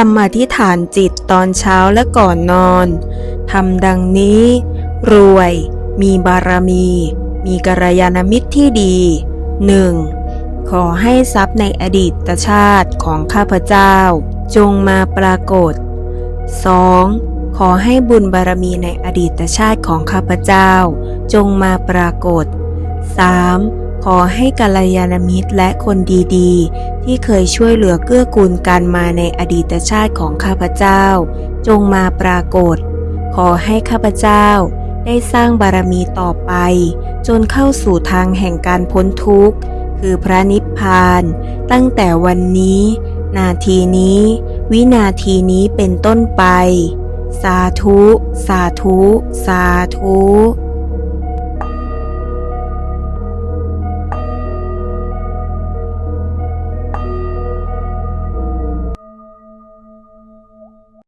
คำอธิษฐานจิตตอนเช้าและก่อนนอน ทำดังนี้ รวย มีบารมี มีกัลยาณมิตรที่ดี 1. ขอให้ทรัพย์ในอดีตชาติของข้าพเจ้า จงมาปรากฏ 2. ขอให้บุญบารมีในอดีตชาติของข้าพเจ้า จงมาปรากฏ 3. ขอให้กัลยาณมิตรและคนดีๆ ที่เคยช่วยเหลือเกื้อกูลกันมาในอดีตชาติของข้าพเจ้า จงมาปรากฏ ขอให้ข้าพเจ้าได้สร้างบารมีต่อไป จนเข้าสู่ทางแห่งการพ้นทุกข์ คือพระนิพพาน ตั้งแต่วันนี้ นาทีนี้ วินาทีนี้เป็นต้นไป สาธุ สาธุ สาธุ